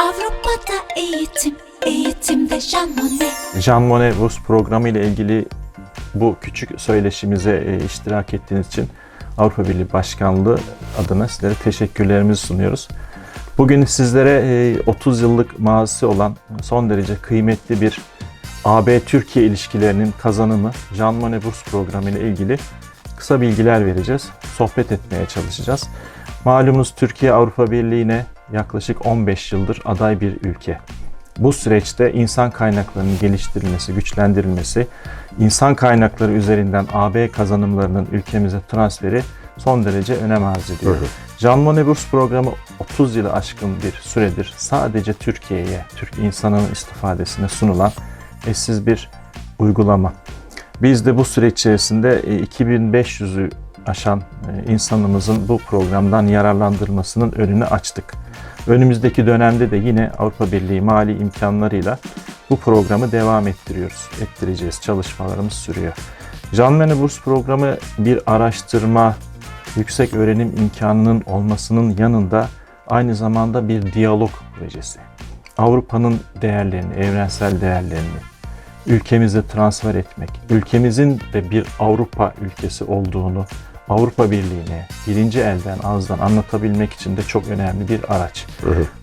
Avrupa'da eğitim, eğitimde Jean Monnet. Jean Monnet Burs programı ile ilgili bu küçük söyleşimize e, iştirak ettiğiniz için Avrupa Birliği Başkanlığı adına sizlere teşekkürlerimizi sunuyoruz. Bugün sizlere e, 30 yıllık mazisi olan son derece kıymetli bir AB-Türkiye ilişkilerinin kazanımı Jean Monnet Burs programı ile ilgili kısa bilgiler vereceğiz. Sohbet etmeye çalışacağız. Malumunuz Türkiye Avrupa Birliği'ne yaklaşık 15 yıldır aday bir ülke. Bu süreçte insan kaynaklarının geliştirilmesi, güçlendirilmesi, insan kaynakları üzerinden AB kazanımlarının ülkemize transferi son derece önem arz ediyor. Jean Monnet Burs programı 30 yılı aşkın bir süredir sadece Türkiye'ye, Türk insanının istifadesine sunulan eşsiz bir uygulama. Biz de bu süreç içerisinde e, 2500'ü aşan e, insanımızın bu programdan yararlandırmasının önünü açtık. Önümüzdeki dönemde de yine Avrupa Birliği mali imkanlarıyla bu programı devam ettiriyoruz. Ettireceğiz. Çalışmalarımız sürüyor. Jean Monnet Burs programı bir araştırma, yüksek öğrenim imkanının olmasının yanında aynı zamanda bir diyalog projesi. Avrupa'nın değerlerini, evrensel değerlerini ülkemize transfer etmek, ülkemizin de bir Avrupa ülkesi olduğunu Avrupa Birliği'ne birinci elden ağızdan anlatabilmek için de çok önemli bir araç.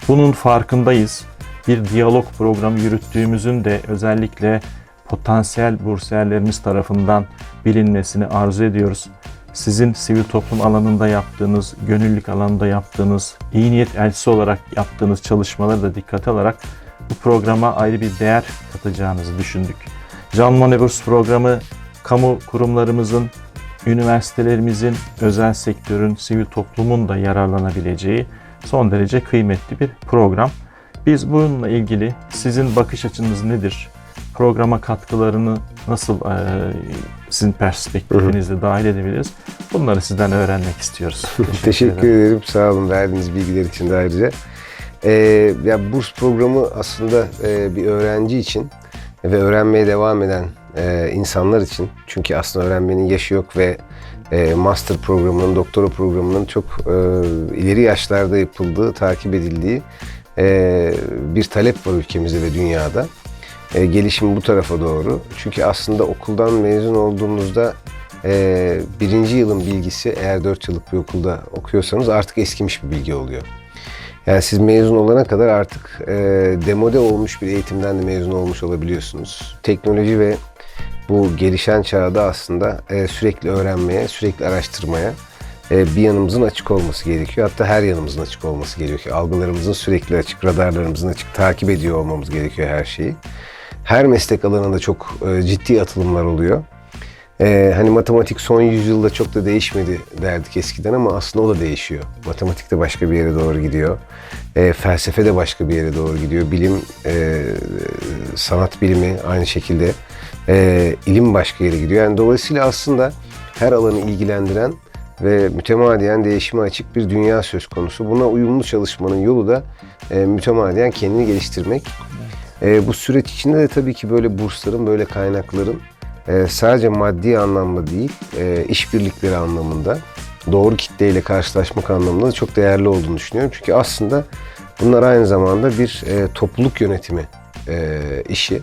Bunun farkındayız. Bir diyalog programı yürüttüğümüzün de özellikle potansiyel bursiyerlerimiz tarafından bilinmesini arzu ediyoruz. Sizin sivil toplum alanında yaptığınız, gönüllülük alanında yaptığınız, iyi niyet elçisi olarak yaptığınız çalışmaları da dikkate alarak bu programa ayrı bir değer katacağınızı düşündük. Jean Monnet Burs programı kamu kurumlarımızın, üniversitelerimizin, özel sektörün, sivil toplumun da yararlanabileceği son derece kıymetli bir program. Biz bununla ilgili sizin bakış açınız nedir? Programa katkılarını nasıl e, sizin perspektifinizde dahil edebiliriz? Bunları sizden öğrenmek istiyoruz. Teşekkür ederim. Sağ olun verdiğiniz bilgiler için de ayrıca. Ee, ya burs programı aslında e, bir öğrenci için ve öğrenmeye devam eden e, insanlar için. Çünkü aslında öğrenmenin yaşı yok ve e, master programının, doktora programının çok e, ileri yaşlarda yapıldığı, takip edildiği e, bir talep var ülkemizde ve dünyada. E, gelişim bu tarafa doğru. Çünkü aslında okuldan mezun olduğunuzda e, birinci yılın bilgisi eğer dört yıllık bir okulda okuyorsanız artık eskimiş bir bilgi oluyor. Yani siz mezun olana kadar artık e, demode olmuş bir eğitimden de mezun olmuş olabiliyorsunuz. Teknoloji ve bu gelişen çağda aslında e, sürekli öğrenmeye, sürekli araştırmaya e, bir yanımızın açık olması gerekiyor. Hatta her yanımızın açık olması gerekiyor. Algılarımızın sürekli açık, radarlarımızın açık, takip ediyor olmamız gerekiyor her şeyi. Her meslek alanında çok e, ciddi atılımlar oluyor. Ee, hani matematik son yüzyılda çok da değişmedi derdik eskiden ama aslında o da değişiyor. Matematik de başka bir yere doğru gidiyor. Ee, felsefe de başka bir yere doğru gidiyor. Bilim, e, sanat bilimi aynı şekilde. E, ilim başka yere gidiyor. Yani dolayısıyla aslında her alanı ilgilendiren ve mütemadiyen değişime açık bir dünya söz konusu. Buna uyumlu çalışmanın yolu da e, mütemadiyen kendini geliştirmek. E, bu süreç içinde de tabii ki böyle bursların, böyle kaynakların e, sadece maddi anlamda değil, e, işbirlikleri anlamında, doğru kitleyle karşılaşmak anlamında da çok değerli olduğunu düşünüyorum. Çünkü aslında bunlar aynı zamanda bir e, topluluk yönetimi e, işi.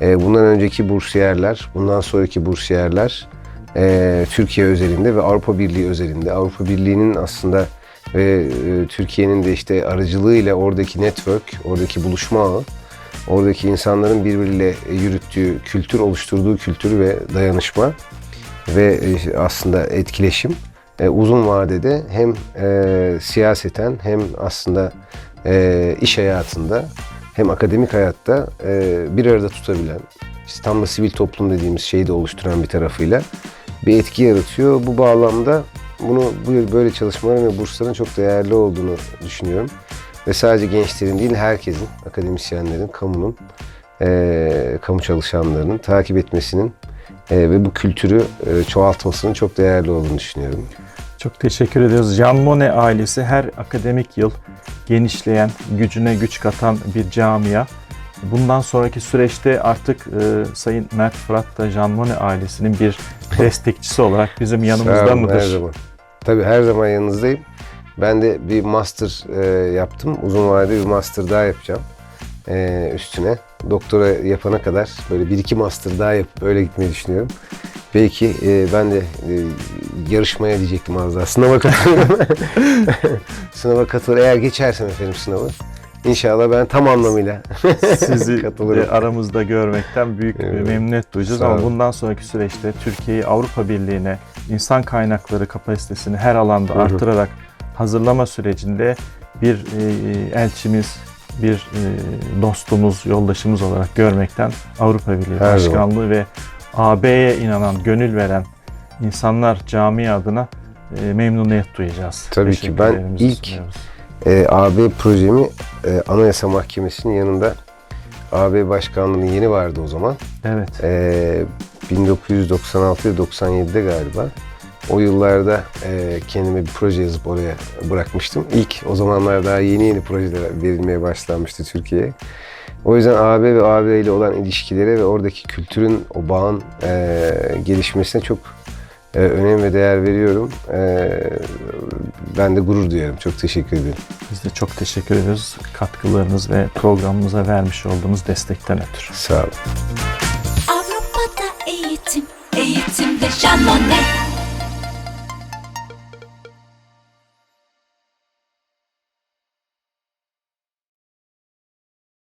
E, bundan önceki bursiyerler, bundan sonraki bursiyerler e, Türkiye özelinde ve Avrupa Birliği özelinde, Avrupa Birliği'nin aslında ve e, Türkiye'nin de işte aracılığıyla oradaki network, oradaki buluşma ağı oradaki insanların birbiriyle yürüttüğü kültür, oluşturduğu kültür ve dayanışma ve e, aslında etkileşim uzun vadede hem siyaseten hem aslında iş hayatında hem akademik hayatta e, bir arada tutabilen, da sivil toplum dediğimiz şeyi de oluşturan bir tarafıyla bir etki yaratıyor. Bu bağlamda bunu bu böyle çalışmaların ve bursların çok değerli olduğunu düşünüyorum. Ve sadece gençlerin değil herkesin, akademisyenlerin, kamunun, eee, kamu çalışanlarının takip etmesinin eee, ve bu kültürü eee, çoğaltmasının çok değerli olduğunu düşünüyorum. Çok teşekkür ediyoruz. Jean Monnet ailesi her akademik yıl genişleyen, gücüne güç katan bir camia. Bundan sonraki süreçte artık e, Sayın Mert Fırat da Jean Monnet ailesinin bir destekçisi olarak bizim Sağ yanımızda olun, mıdır? Her zaman. Tabii her zaman yanınızdayım. Ben de bir master e, yaptım. Uzun vadeli bir master daha yapacağım e, üstüne. Doktora yapana kadar böyle bir iki master daha yapıp öyle gitmeyi düşünüyorum. Belki e, ben de e, yarışmaya diyecektim az daha. Sınava katılıyorum. Sınava katılır. Eğer geçersem efendim sınavı. İnşallah ben tam anlamıyla Sizi de aramızda görmekten büyük bir Evet. memnuniyet duyacağız ama bundan sonraki süreçte Türkiye'yi Avrupa Birliği'ne insan kaynakları kapasitesini her alanda Hı hı. artırarak hazırlama sürecinde bir e, elçimiz, bir e, dostumuz, yoldaşımız olarak görmekten Avrupa Birliği Her Başkanlığı ve AB'ye inanan, gönül veren insanlar camii adına e, memnuniyet duyacağız. Tabii ki. Ben ilk- sunuyoruz. e, AB projemi e, Anayasa Mahkemesi'nin yanında AB Başkanlığı'nın yeni vardı o zaman. Evet. E, 1996-97'de galiba. O yıllarda e, kendime bir proje yazıp oraya bırakmıştım. İlk o zamanlar daha yeni yeni projeler verilmeye başlanmıştı Türkiye'ye. O yüzden AB ve AB ile olan ilişkilere ve oradaki kültürün, o bağın e, gelişmesine çok e, önem ve değer veriyorum. E, ben de gurur duyuyorum. Çok teşekkür ederim. Biz de çok teşekkür ediyoruz katkılarınız ve programımıza vermiş olduğunuz destekten ötürü. Sağ olun. Avrupa'da eğitim Eğitimde Şanone